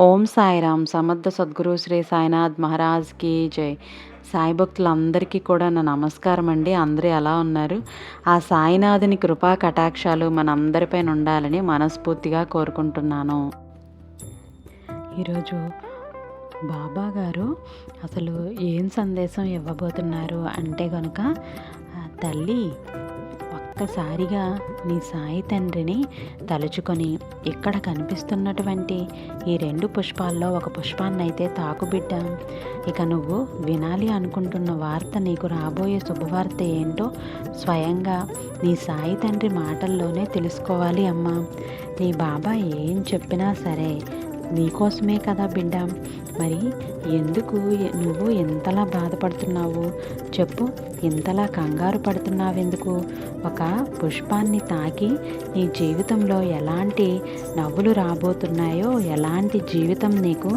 ఓం సాయిరామ్. సమర్థ సద్గురు శ్రీ సాయినాథ్ మహారాజ్కి జై. సాయి భక్తులందరికీ కూడా నా నమస్కారం అండి. అందరూ ఎలా ఉన్నారు? ఆ సాయినాథుని కృపా కటాక్షాలు మన అందరిపైన ఉండాలని మనస్ఫూర్తిగా కోరుకుంటున్నాను. ఈరోజు బాబా గారు అసలు ఏం సందేశం ఇవ్వబోతున్నారు అంటే కనుక తల్లి ఒక్కసారిగా నీ సాయి తండ్రిని తలుచుకొని ఇక్కడ కనిపిస్తున్నటువంటి ఈ రెండు పుష్పాల్లో ఒక పుష్పాన్ని అయితే తాకుబిడ్డ ఇక నువ్వు వినాలి అనుకుంటున్న వార్త నీకు రాబోయే శుభవార్త ఏంటో స్వయంగా నీ సాయి తండ్రి మాటల్లోనే తెలుసుకోవాలి అమ్మా. నీ బాబా ఏం చెప్పినా సరే నీకోసమే కదా బిడ్డ? మరి ఎందుకు నువ్వు ఎంతలా బాధపడుతున్నావు? చెప్పు ఇంతలా కంగారు పడుతున్నావు ఎందుకు ఒక పుష్పాన్ని తాకి నీ జీవితంలో ఎలాంటి నవ్వులు రాబోతున్నాయో ఎలాంటి జీవితం నీకు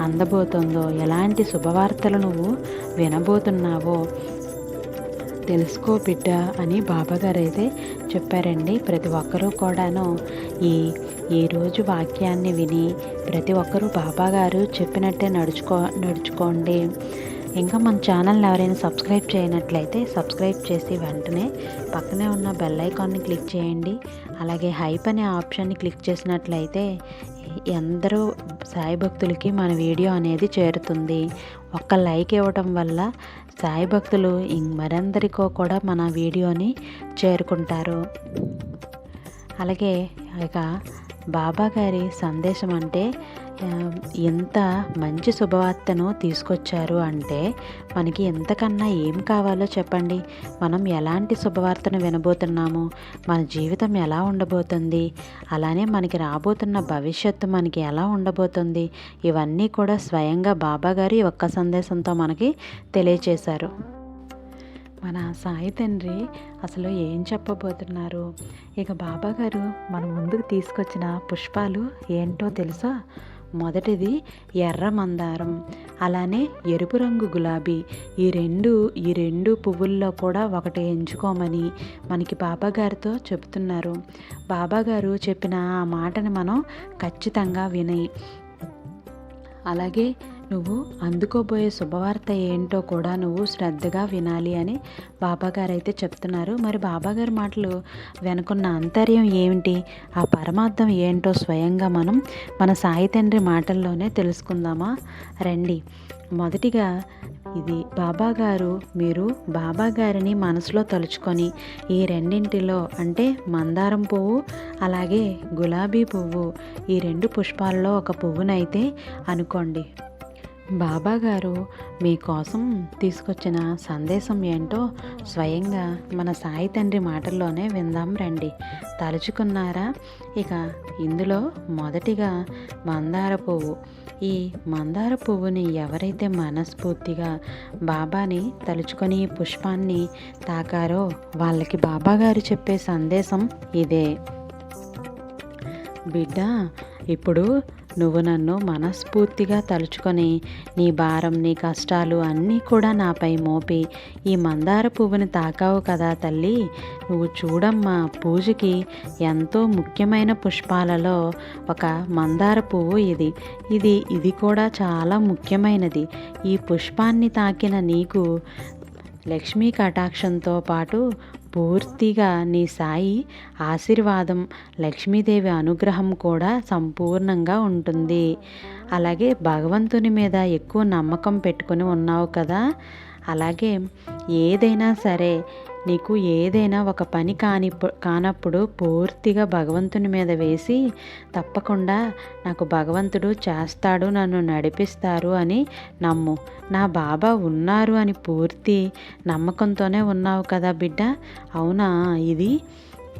అందబోతుందో ఎలాంటి శుభవార్తలు నువ్వు వినబోతున్నావో తెలుసుకో బిడ్డ అని బాబాగారు అయితే చెప్పారండి. ప్రతి ఒక్కరూ కూడాను ఈ ఈరోజు వాక్యాన్ని విని ప్రతి ఒక్కరూ బాబాగారు చెప్పినట్టే నడుచుకో నడుచుకోండి. ఇంకా మన ఛానల్ని ఎవరైనా సబ్స్క్రైబ్ చేయనట్లయితే సబ్స్క్రైబ్ చేసి వెంటనే పక్కనే ఉన్న బెల్ ఐకాన్ని క్లిక్ చేయండి. అలాగే హైప్ అనే ఆప్షన్ని క్లిక్ చేసినట్లయితే ఎందరో సాయి భక్తులకి మన వీడియో అనేది చేరుతుంది. ఒక్క లైక్ ఇవ్వటం వల్ల సాయి భక్తులు మరందరికో కూడా మన వీడియోని చేరుకుంటారు. అలాగే ఇక బాబా గారి సందేశం అంటే ఎంత మంచి శుభవార్తను తీసుకొచ్చారు అంటే మనకి ఎంతకన్నా ఏం కావాలో చెప్పండి. మనం ఎలాంటి శుభవార్తను వినబోతున్నాము? మన జీవితం ఎలా ఉండబోతుంది? అలానే మనకి రాబోతున్న భవిష్యత్తు మనకి ఎలా ఉండబోతుంది? ఇవన్నీ కూడా స్వయంగా బాబాగారు ఈ ఒక్క సందేశంతో మనకి తెలియచేశారు. మన సాయి తండ్రి అసలు ఏం చెప్పబోతున్నారు? ఇక బాబాగారు మన ముందుకు తీసుకొచ్చిన పుష్పాలు ఏంటో తెలుసా? మొదటిది ఎర్ర మందారం అలానే ఎరుపు రంగు గులాబీ. ఈ రెండు ఈ రెండు పువ్వుల్లో కూడా ఒకటి ఎంచుకోమని మనకి బాబాగారితో చెప్తున్నారు బాబాగారు చెప్పిన ఆ మాటని మనం ఖచ్చితంగా విని అలాగే నువ్వు అందుకోబోయే శుభవార్త ఏంటో కూడా నువ్వు శ్రద్ధగా వినాలి అని బాబాగారు అయితే చెప్తున్నారు. మరి బాబాగారి మాటలు వెనుకున్న అంతర్యం ఏమిటి? ఆ పరమార్థం ఏంటో స్వయంగా మనం మన సాయి తండ్రి మాటల్లోనే తెలుసుకుందామా? రండి. మొదటిగా ఇది బాబా గారు మీరు బాబా గారిని మనసులో తలుచుకొని ఈ రెండింటిలో అంటే మందారం పువ్వు అలాగే గులాబీ పువ్వు ఈ రెండు పుష్పాల్లో ఒక పువ్వునైతే అనుకోండి. బాబాగారు మీకోసం తీసుకొచ్చిన సందేశం ఏంటో స్వయంగా మన సాయి తండ్రి మాటల్లోనే విందాం రండి. తలుచుకున్నారా? ఇక ఇందులో మొదటిగా మందార పువ్వు. ఈ మందార పువ్వుని ఎవరైతే మనస్ఫూర్తిగా బాబాని తలుచుకొని పుష్పాన్ని తాకారో వాళ్ళకి బాబాగారు చెప్పే సందేశం ఇదే. బిడ్డ ఇప్పుడు నువ్వు నన్ను మనస్ఫూర్తిగా తలుచుకొని నీ భారం నీ కష్టాలు అన్నీ కూడా నాపై మోపి ఈ మందార పువ్వుని తాకావు కదా తల్లి. నువ్వు చూడమ్మా పూజకి ఎంతో ముఖ్యమైన పుష్పాలలో ఒక మందార పువ్వు ఇది. ఇది ఇది కూడా చాలా ముఖ్యమైనది. ఈ పుష్పాన్ని తాకిన నీకు లక్ష్మీ కటాక్షంతో పాటు పూర్తిగా నీ సాయి ఆశీర్వాదం లక్ష్మీదేవి అనుగ్రహం కూడా సంపూర్ణంగా ఉంటుంది. అలాగే భగవంతుని మీద ఎక్కువ నమ్మకం పెట్టుకుని ఉన్నావు కదా? అలాగే ఏదైనా సరే నీకు ఏదైనా ఒక పని కాని కానప్పుడు పూర్తిగా భగవంతుని మీద వేసి తప్పకుండా నాకు భగవంతుడు చేస్తాడు నన్ను నడిపిస్తారు అని నమ్ము. నా బాబా ఉన్నారు అని పూర్తి నమ్మకంతోనే ఉన్నావు కదా బిడ్డ. అవునా ఇది?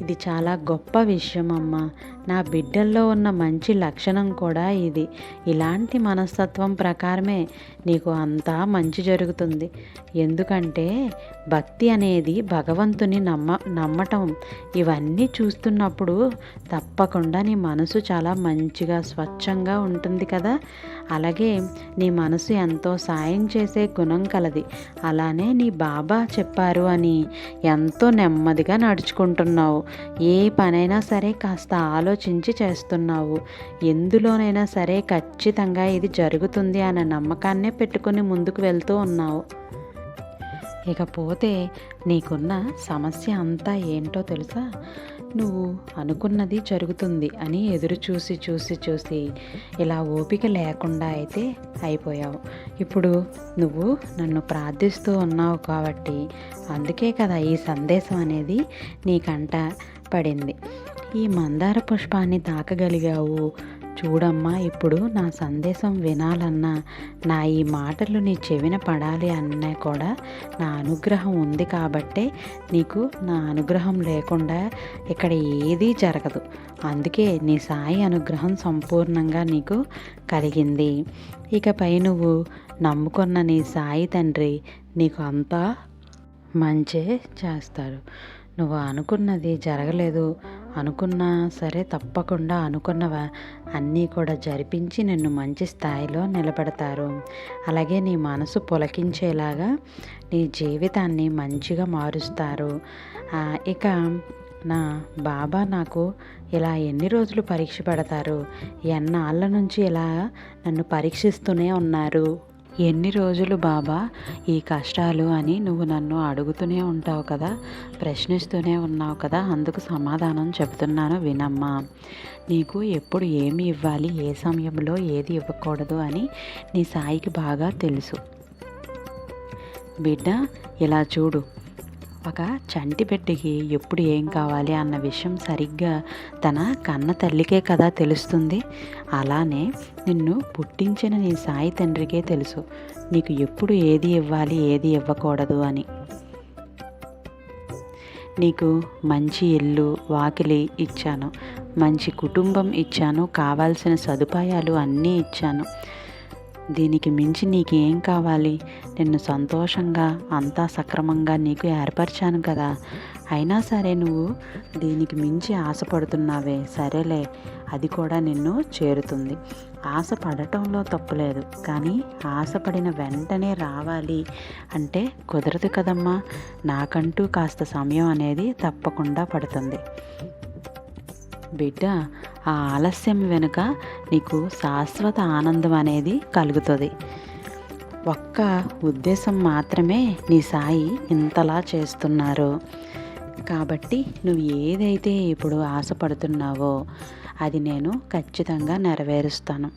ఇది చాలా గొప్ప విషయం అమ్మ నా బిడ్డల్లో ఉన్న మంచి లక్షణం కూడా ఇది. ఇలాంటి మనస్తత్వం ప్రకారమే నీకు అంతా మంచి జరుగుతుంది. ఎందుకంటే భక్తి అనేది భగవంతుని నమ్మ నమ్మటం. ఇవన్నీ చూస్తున్నప్పుడు తప్పకుండా నీ మనసు చాలా మంచిగా స్వచ్ఛంగా ఉంటుంది కదా. అలాగే నీ మనసు ఎంతో సాయం చేసే గుణం కలది. అలానే నీ బాబా చెప్పారు అని ఎంతో నెమ్మదిగా నడుచుకుంటున్నావు. ఏ పనైనా సరే కాస్త ఆలో ఆలోచించి చేస్తున్నావు. ఎందులోనైనా సరే ఖచ్చితంగా ఇది జరుగుతుంది అనే నమ్మకాన్నే పెట్టుకుని ముందుకు వెళ్తూ ఉన్నావు. ఇకపోతే నీకున్న సమస్య అంతా ఏంటో తెలుసా? నువ్వు అనుకున్నది జరుగుతుంది అని ఎదురు చూసి చూసి చూసి ఇలా ఓపిక లేకుండా అయితే అయిపోయావు. ఇప్పుడు నువ్వు నన్ను ప్రార్థిస్తూ ఉన్నావు కాబట్టి అందుకే కదా ఈ సందేశం అనేది నీకంట పడింది. ఈ మందార పుష్పాన్ని తాకగలిగావు. చూడమ్మా ఇప్పుడు నా సందేశం వినాలన్నా నా ఈ మాటలు నీ చెవిన పడాలి అన్నా కూడా నా అనుగ్రహం ఉంది కాబట్టే నీకు నా అనుగ్రహం లేకుండా ఇక్కడ ఏదీ జరగదు. అందుకే నీ సాయి అనుగ్రహం సంపూర్ణంగా నీకు కలిగింది. ఇకపై నువ్వు నమ్ముకున్న నీ సాయి తండ్రి నీకు అంతా మంచే చేస్తారు నువ్వు అనుకున్నది జరగలేదు. అనుకున్నా సరే తప్పకుండా అనుకున్నవా? అన్నీ కూడా జరిపించి నిన్ను మంచి స్థాయిలో నిలబెడతారు. అలాగే నీ మనసు పులకించేలాగా నీ జీవితాన్ని మంచిగా మారుస్తారు. ఇక నా బాబా నాకు ఇలా ఎన్ని రోజులు పరీక్ష పెడతారు? ఎన్నాళ్ళ నుంచి ఇలా నన్ను పరీక్షిస్తూనే ఉన్నారు? ఎన్ని రోజులు బాబా ఈ కష్టాలు అని నువ్వు నన్ను అడుగుతూనే ఉంటావు కదా ప్రశ్నిస్తూనే ఉన్నావు కదా అందుకు సమాధానం చెప్తున్నాను వినమ్మా. నీకు ఎప్పుడు ఏమి ఇవ్వాలి ఏ సమయంలో ఏది ఇవ్వకూడదు అని నీ సాయికి బాగా తెలుసు. బిడ్డ ఇలా చూడు తప్పక చంటి బిడ్డకి ఎప్పుడు ఏం కావాలి అన్న విషయం సరిగ్గా తన కన్న తల్లికే కదా తెలుస్తుంది. అలానే నిన్ను పుట్టించిన నీ సాయి తండ్రికే తెలుసు. నీకు ఎప్పుడు ఏది ఇవ్వాలి ఏది ఇవ్వకూడదు అని. నీకు మంచి ఇల్లు వాకిలి ఇచ్చాను. మంచి కుటుంబం ఇచ్చాను. కావాల్సిన సదుపాయాలు అన్నీ ఇచ్చాను. దీనికి మించి నీకు ఏం కావాలి? నిన్ను సంతోషంగా అంతా సక్రమంగా నీకు ఏర్పరిచాను కదా. అయినా సరే నువ్వు దీనికి మించి ఆశపడుతున్నావే. సరేలే అది కూడా నిన్ను చేరుతుంది. ఆశ పడటంలో తప్పులేదు. కానీ ఆశపడిన వెంటనే రావాలి అంటే కుదరదు కదమ్మా. నాకంటూ కాస్త సమయం అనేది తప్పకుండా పడుతుంది. బిడ్డ ఆ ఆలస్యం వెనుక నీకు శాశ్వత ఆనందం అనేది కలుగుతుంది. ఒక్క ఉద్దేశం మాత్రమే నీ సాయి ఇంతలా చేస్తున్నారు. కాబట్టి నువ్వు ఏదైతే ఇప్పుడు ఆశపడుతున్నావో అది నేను ఖచ్చితంగా నెరవేరుస్తాను.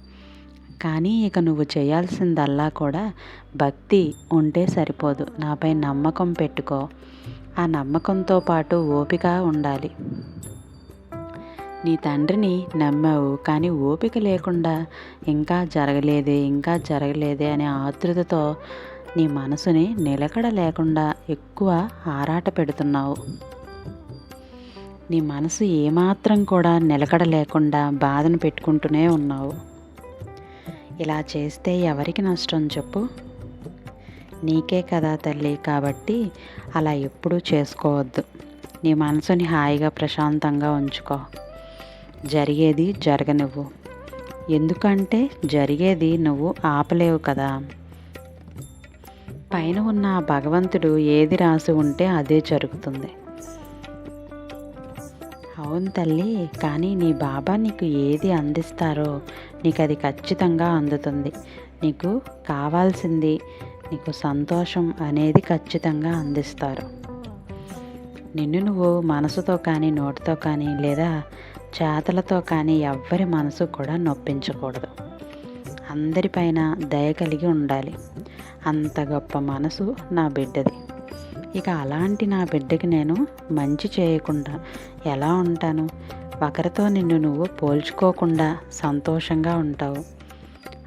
కానీ ఇక నువ్వు చేయాల్సిందల్లా కూడా భక్తి ఉంటే సరిపోదు. నాపై నమ్మకం పెట్టుకో. ఆ నమ్మకంతో పాటు ఓపిక ఉండాలి. నీ తండ్రిని నమ్మావు కానీ ఓపిక లేకుండా ఇంకా జరగలేదే ఇంకా జరగలేదే అనే ఆతృతతో నీ మనసుని నిలకడ లేకుండా ఎక్కువ ఆరాట పెడుతున్నావు. నీ మనసు ఏమాత్రం కూడా నిలకడ లేకుండా బాధను పెట్టుకుంటూనే ఉన్నావు. ఇలా చేస్తే ఎవరికి నష్టం చెప్పు? నీకే కదా తల్లి కాబట్టి అలా ఎప్పుడూ చేసుకోవద్దు. నీ మనసుని హాయిగా ప్రశాంతంగా ఉంచుకో. జరిగేది జరగనివ్వు. ఎందుకంటే జరిగేది నువ్వు ఆపలేవు కదా. పైన ఉన్న భగవంతుడు ఏది రాసి ఉంటే అదే జరుగుతుంది. అవును తల్లి కానీ నీ బాబా నీకు ఏది అందిస్తారో నీకు అది ఖచ్చితంగా అందుతుంది. నీకు కావాల్సింది నీకు సంతోషం అనేది ఖచ్చితంగా అందిస్తారు. నిన్ను నువ్వు మనసుతో కానీ నోటితో కానీ లేదా చేతలతో కానీ ఎవ్వరి మనసు కూడా నొప్పించకూడదు. అందరిపైన దయ కలిగి ఉండాలి. అంత గొప్ప మనసు నా బిడ్డది. ఇక అలాంటి నా బిడ్డకి నేను మంచి చేయకుండా ఎలా ఉంటాను? ఒకరితో నిన్ను నువ్వు పోల్చుకోకుండా సంతోషంగా ఉంటావు.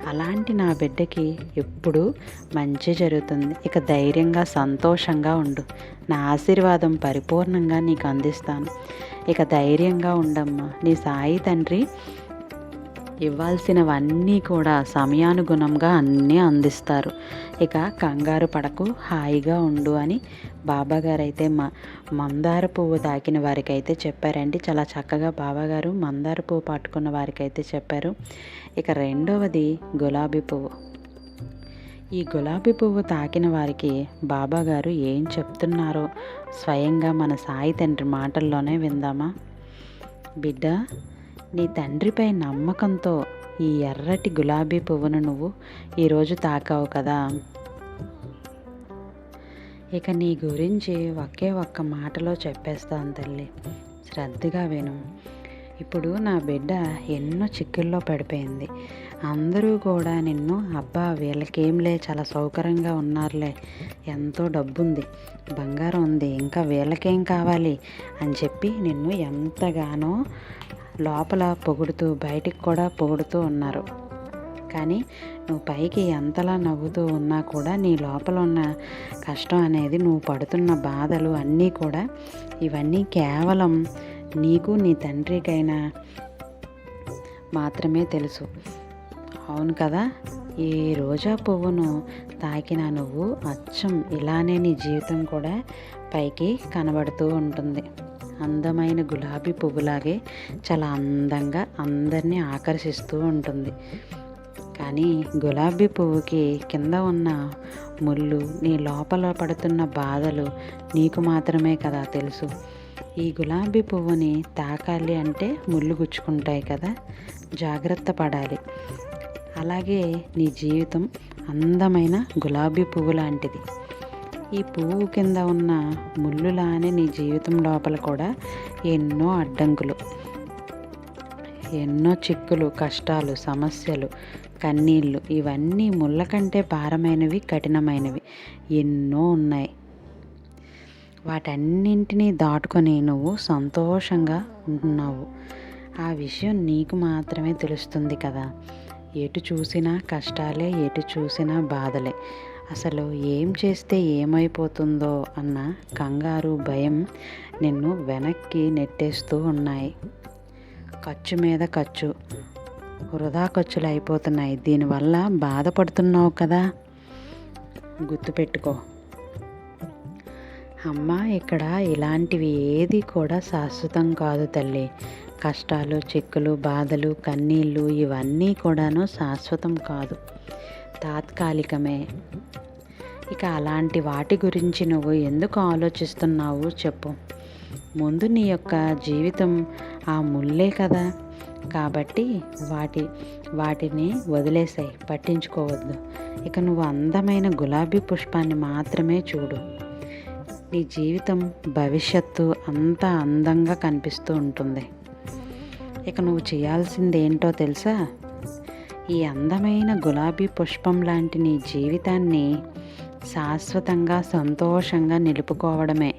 అలాంటి నా బిడ్డకి ఎప్పుడు మంచి జరుగుతుంది. ఇక ధైర్యంగా సంతోషంగా ఉండు. నా ఆశీర్వాదం పరిపూర్ణంగా నీకు అందిస్తాను. ఇక ధైర్యంగా ఉండమ్మా. నీ సాయి తండ్రి ఇవ్వాల్సినవన్నీ కూడా సమయానుగుణంగా అన్నీ అందిస్తారు. ఇక కంగారు పడకు హాయిగా ఉండు అని బాబాగారు అయితే మా మందార పువ్వు తాకిన వారికి అయితే చెప్పారండి. చాలా చక్కగా బాబాగారు మందార పువ్వు పట్టుకున్న వారికి అయితే చెప్పారు. ఇక రెండవది గులాబీ పువ్వు. ఈ గులాబీ పువ్వు తాకిన వారికి బాబాగారు ఏం చెప్తున్నారో స్వయంగా మన సాయి తండ్రి మాటల్లోనే విందామా? బిడ్డ నీ తండ్రిపై నమ్మకంతో ఈ ఎర్రటి గులాబీ పువ్వును నువ్వు ఈరోజు తాకావు కదా? ఇక నీ గురించి ఒకే ఒక్క మాటలో చెప్పేస్తాను తల్లి. శ్రద్ధగా విను. ఇప్పుడు నా బిడ్డ ఎన్నో చిక్కుల్లో పడిపోయింది. అందరూ కూడా నిన్ను అబ్బా వీళ్ళకేంలే చాలా సౌకర్యంగా ఉన్నారులే ఎంతో డబ్బుంది బంగారం ఉంది ఇంకా వీళ్ళకేం కావాలి అని చెప్పి నిన్ను ఎంతగానో లోపల పొగుడుతూ బయటికి కూడా పొగుడుతూ ఉన్నారు. కానీ నువ్వు పైకి ఎంతలా నవ్వుతూ ఉన్నా కూడా నీ లోపల ఉన్న కష్టం అనేది నువ్వు పడుతున్న బాధలు అన్నీ కూడా ఇవన్నీ కేవలం నీకు నీ తండ్రికైనా మాత్రమే తెలుసు. అవును కదా? ఈ రోజా పువ్వును తాకిన నువ్వు అచ్చం ఇలానే నీ జీవితం కూడా పైకి కనబడుతూ ఉంటుంది. అందమైన గులాబీ పువ్వులాగే చాలా అందంగా అందరినీ ఆకర్షిస్తూ ఉంటుంది. కానీ గులాబీ పువ్వుకి కింద ఉన్న ముళ్ళు నీ లోపల పడుతున్న బాధలు నీకు మాత్రమే కదా తెలుసు. ఈ గులాబీ పువ్వుని తాకాలి అంటే ముళ్ళు గుచ్చుకుంటాయి కదా? జాగ్రత్త పడాలి. అలాగే నీ జీవితం అందమైన గులాబీ పువ్వు లాంటిది. ఈ పువ్వు కింద ఉన్న ముళ్ళులానే నీ జీవితం లోపల కూడా ఎన్నో అడ్డంకులు ఎన్నో చిక్కులు కష్టాలు సమస్యలు కన్నీళ్ళు ఇవన్నీ ముళ్ళ కంటే భారమైనవి కఠినమైనవి ఎన్నో ఉన్నాయి. వాటన్నింటినీ దాటుకొని నువ్వు సంతోషంగా ఉంటున్నావు ఆ విషయం నీకు మాత్రమే తెలుస్తుంది కదా. ఎటు చూసినా కష్టాలే ఎటు చూసినా బాధలే. అసలు ఏం చేస్తే ఏమైపోతుందో అన్న కంగారు భయం నిన్ను వెనక్కి నెట్టేస్తూ ఉన్నాయి. ఖర్చు మీద ఖర్చు వృధా ఖర్చులు అయిపోతున్నాయి. దీనివల్ల బాధపడుతున్నావు కదా? గుర్తుపెట్టుకో. అమ్మ ఇక్కడ ఇలాంటివి ఏది కూడా శాశ్వతం కాదు తల్లి. కష్టాలు చిక్కులు బాధలు కన్నీళ్ళు ఇవన్నీ కూడాను శాశ్వతం కాదు. తాత్కాలికమే. ఇక అలాంటి వాటి గురించి నువ్వు ఎందుకు ఆలోచిస్తున్నావు చెప్పు. ముందు నీ యొక్క జీవితం ఆ ముల్లే కదా. కాబట్టి వాటి వాటిని వదిలేసాయి పట్టించుకోవద్దు. ఇక నువ్వు అందమైన గులాబీ పుష్పాన్ని మాత్రమే చూడు. నీ జీవితం భవిష్యత్తు అంతా అందంగా కనిపిస్తూ ఉంటుంది. ఇక నువ్వు చేయాల్సింది ఏంటో తెలుసా? ఈ అందమైన గులాబీ పుష్పం లాంటి నీ జీవితాన్ని శాశ్వతంగా సంతోషంగా నిలుపుకోవడమే.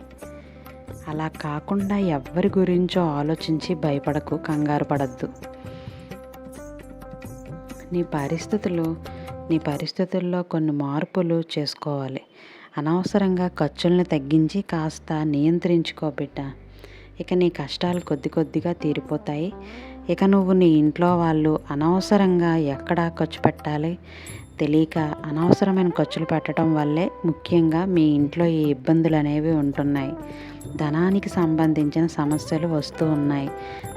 అలా కాకుండా ఎవరి గురించో ఆలోచించి భయపడకు కంగారు పడద్దు. నీ పరిస్థితులు నీ పరిస్థితుల్లో కొన్ని మార్పులు చేసుకోవాలి. అనవసరంగా ఖర్చుల్ని తగ్గించి కాస్త నియంత్రించుకో బిడ్డ. ఇక నీ కష్టాలు కొద్ది కొద్దిగా తీరిపోతాయి. ఇక నువ్వు నీ ఇంట్లో వాళ్ళు అనవసరంగా ఎక్కడ ఖర్చు పెట్టాలి. తెలియక అనవసరమైన ఖర్చులు పెట్టడం వల్లే ముఖ్యంగా మీ ఇంట్లో ఈ ఇబ్బందులు అనేవి ఉంటున్నాయి. ధనానికి సంబంధించిన సమస్యలు వస్తూ ఉన్నాయి.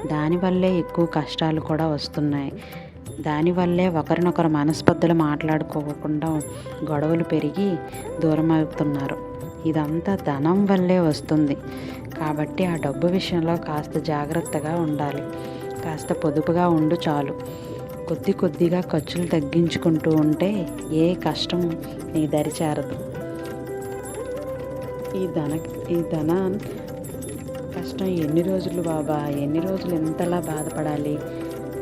దానివల్లే ఎక్కువ కష్టాలు కూడా వస్తున్నాయి. దానివల్లే ఒకరినొకరు మనస్పర్ధలు మాట్లాడుకోకుండా గొడవలు పెరిగి దూరం అవుతున్నారు ఇదంతా ధనం వల్లే వస్తుంది. కాబట్టి ఆ డబ్బు విషయంలో కాస్త జాగ్రత్తగా ఉండాలి. కాస్త పొదుపుగా ఉండు చాలు. కొద్ది కొద్దిగా ఖర్చులు తగ్గించుకుంటూ ఉంటే ఏ కష్టం నీ దరి చేరదు. ఈ ధన ఈ ధన కష్టం ఎన్ని రోజులు బాబా? ఎన్ని రోజులు ఎంతలా బాధపడాలి?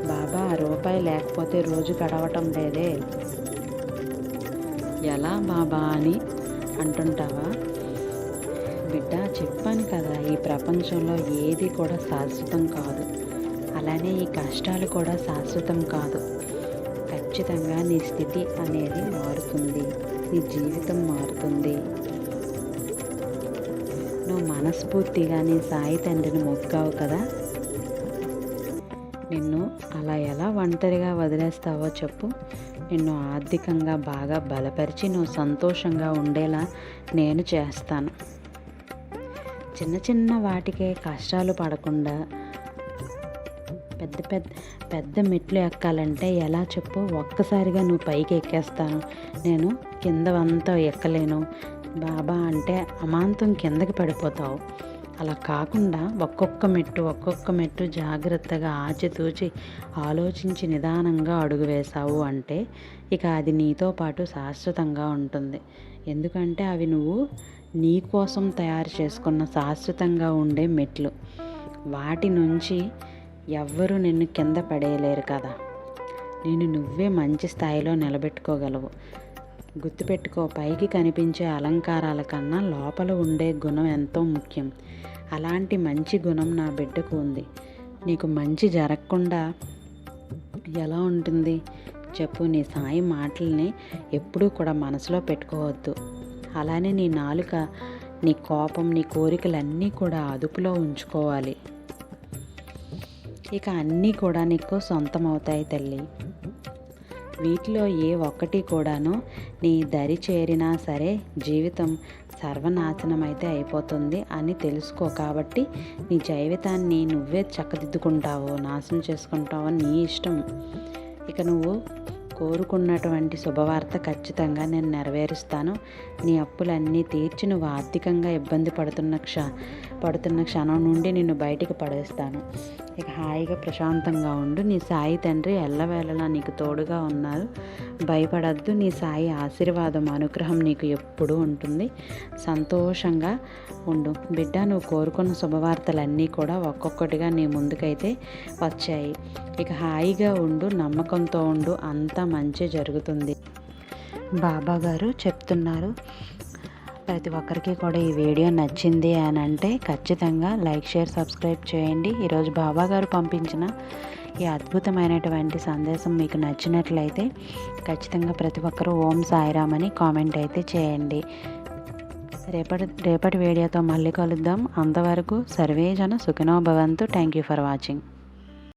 బాబా రూపాయి లేకపోతే రోజు గడవటం లేదే. ఎలా బాబా అని అంటుంటావా? బిడ్డ చెప్పాను కదా ఈ ప్రపంచంలో ఏది కూడా శాశ్వతం కాదు. అలానే ఈ కష్టాలు కూడా శాశ్వతం కాదు. ఖచ్చితంగా నీ స్థితి అనేది మారుతుంది. నీ జీవితం మారుతుంది. నువ్వు మనస్ఫూర్తిగా నీ సాయి తండ్రిని మొక్కావు కదా? నిన్ను అలా ఎలా ఒంటరిగా వదిలేస్తావో చెప్పు. నిన్ను ఆర్థికంగా బాగా బలపరిచి నువ్వు సంతోషంగా ఉండేలా నేను చేస్తాను. చిన్న చిన్న వాటికే కష్టాలు పడకుండా పెద్ద పెద్ద పెద్ద మెట్లు ఎక్కాలంటే ఎలా చెప్పు? ఒక్కసారిగా నువ్వు పైకి ఎక్కేస్తాను నేను కింద అంతా ఎక్కలేను. బాబా అంటే అమాంతం కిందకి పడిపోతావు. అలా కాకుండా ఒక్కొక్క మెట్టు ఒక్కొక్క మెట్టు జాగ్రత్తగా ఆచితూచి ఆలోచించి నిదానంగా అడుగు వేశావు అంటే ఇక అది నీతో పాటు శాశ్వతంగా ఉంటుంది. ఎందుకంటే అవి నువ్వు నీ కోసం తయారు చేసుకున్న శాశ్వతంగా ఉండే మెట్లు. వాటి నుంచి ఎవ్వరూ నిన్ను కింద పడేయలేరు కదా. నేను నువ్వే మంచి స్థాయిలో నిలబెట్టుకోగలవు. గుర్తుపెట్టుకో పైకి కనిపించే అలంకారాల కన్నా లోపల ఉండే గుణం ఎంతో ముఖ్యం. అలాంటి మంచి గుణం నా బిడ్డకు ఉంది. నీకు మంచి జరగకుండా ఎలా ఉంటుంది? చెప్పు నీ సాయి మాటల్ని ఎప్పుడూ కూడా మనసులో పెట్టుకోవద్దు. అలానే నీ నాలుక నీ కోపం నీ కోరికలన్నీ కూడా అదుపులో ఉంచుకోవాలి. ఇక అన్నీ కూడా నీకు సొంతం అవుతాయి తల్లి. వీటిలో ఏ ఒక్కటి కూడాను నీ దరి చేరినా సరే జీవితం సర్వనాశనం అయితే అయిపోతుంది అని తెలుసుకో. కాబట్టి నీ జీవితాన్ని నువ్వే చక్కదిద్దుకుంటావో నాశనం చేసుకుంటావో నీ ఇష్టం. ఇక నువ్వు కోరుకున్నటువంటి శుభవార్త ఖచ్చితంగా నేను నెరవేరుస్తాను. నీ అప్పులన్నీ తీర్చి నువ్వు ఆర్థికంగా ఇబ్బంది పడుతున్న క్ష పడుతున్న క్షణం నుండి నిన్ను బయటికి పడేస్తాను. ఇక హాయిగా ప్రశాంతంగా ఉండు. నీ సాయి తండ్రి ఎల్లవేళలా నీకు తోడుగా ఉన్నారు. భయపడద్దు. నీ సాయి ఆశీర్వాదం అనుగ్రహం నీకు ఎప్పుడూ ఉంటుంది. సంతోషంగా ఉండు. బిడ్డ నువ్వు కోరుకున్న శుభవార్తలన్నీ కూడా ఒక్కొక్కటిగా నీ ముందుకైతే వచ్చాయి. ఇక హాయిగా ఉండు. నమ్మకంతో ఉండు. అంతా మంచి జరుగుతుంది. బాబా గారు చెప్తున్నారు. ప్రతి ఒక్కరికి కూడా ఈ వీడియో నచ్చింది అని అంటే ఖచ్చితంగా లైక్ షేర్ సబ్స్క్రైబ్ చేయండి. ఈరోజు బాబా గారు పంపించిన ఈ అద్భుతమైనటువంటి సందేశం మీకు నచ్చినట్లయితే ఖచ్చితంగా ప్రతి ఒక్కరూ ఓం సాయిరామ్ అని కామెంట్ అయితే చేయండి. రేపటి రేపటి వీడియోతో మళ్ళీ కలుద్దాం. అంతవరకు సర్వేజన సుఖినో భవంతు. Thank you for watching